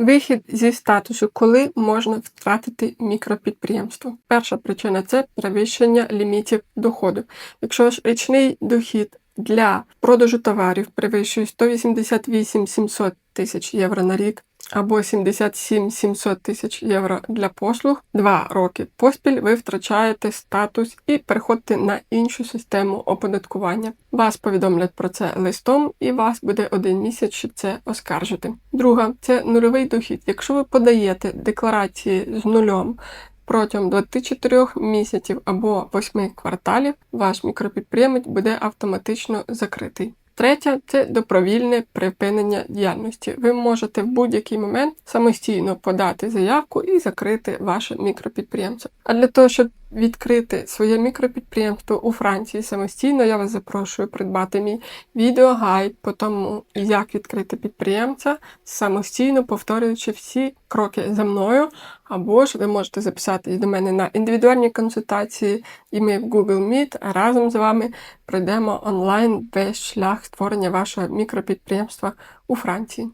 Вихід зі статусу, коли можна втратити мікропідприємство. Перша причина це перевищення лімітів доходу. Якщо ж річний дохід для продажу товарів перевищує 188 700 тисяч євро на рік або 77 700 тисяч євро для послуг, два роки поспіль ви втрачаєте статус і переходите на іншу систему оподаткування. Вас повідомлять про це листом, і вас буде один місяць, щоб це оскаржити. Друга це нульовий дохід. Якщо ви подаєте декларації з нульом. Протягом 24 місяців або 8 кварталів ваш мікропідприємець буде автоматично закритий. Третє це добровільне припинення діяльності. Ви можете в будь-який момент самостійно подати заявку і закрити ваше мікропідприємство. А для того, щоб відкрити своє мікропідприємство у Франції самостійно, я вас запрошую придбати мій відеогайд по тому, як відкрити підприємця самостійно, повторюючи всі кроки за мною. Або ж ви можете записатись до мене на індивідуальні консультації, і ми в Google Meet разом з вами пройдемо онлайн весь шлях створення вашого мікропідприємства у Франції.